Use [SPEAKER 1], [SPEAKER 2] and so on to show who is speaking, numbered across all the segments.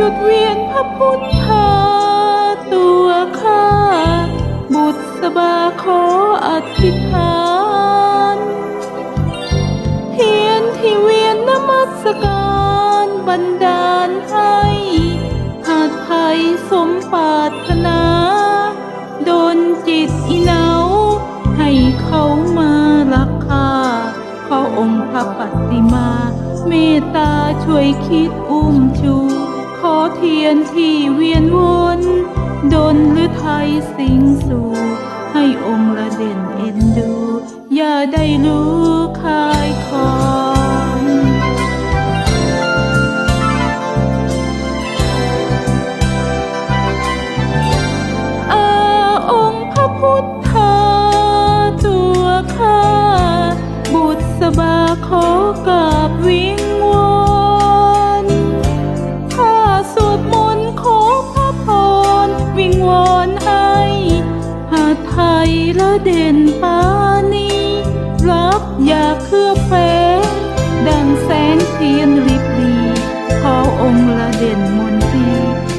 [SPEAKER 1] จุดเวียนพระพุทธาตัวข้า บุษบาขออธิษฐาน เทียนที่เวียนนมัสการบันดาลให้หาไทยสมปรารถนา โดนจิตอีเหนาให้เขามารักข้าขอองค์พระปฏิมา เมตตาช่วยคิดอุ้มชู ขอเทียนที่เวียนวนดนหรือไทยสิงสู่ ให้องค์ละเด่นเอ็นดู อย่าได้รู้ ไทยละเด่นปานีรักอย่าเคลือบแฝงดังแสงเทียนริบรีขอองค์ละเด่นมนตรี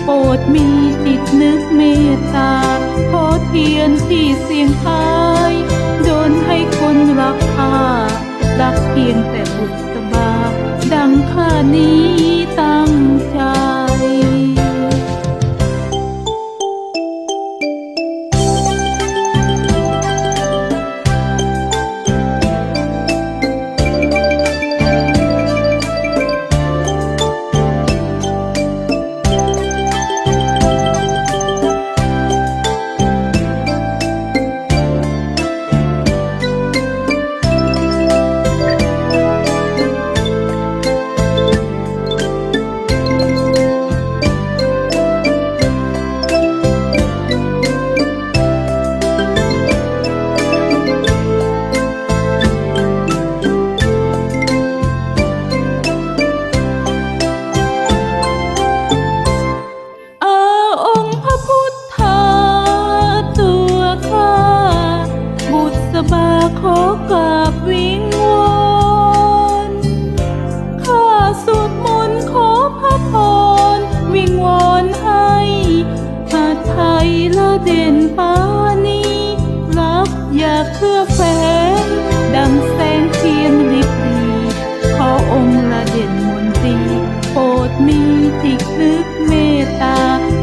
[SPEAKER 1] โปรดมีจิตนึกเมตตาขอเทียนที่เสียงทายโดนให้คนรักข้ารักเพียงแต่บุษบาดังข้านี้ มีจิตนึกเมตตา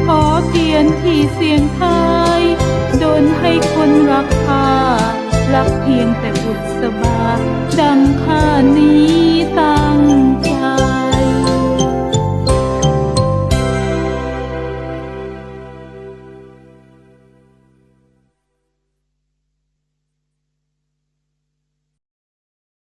[SPEAKER 1] ขอเทียนที่เสียงทายโดนให้คนรักข้ารักเพียงแต่บุษบา ดังข้านี้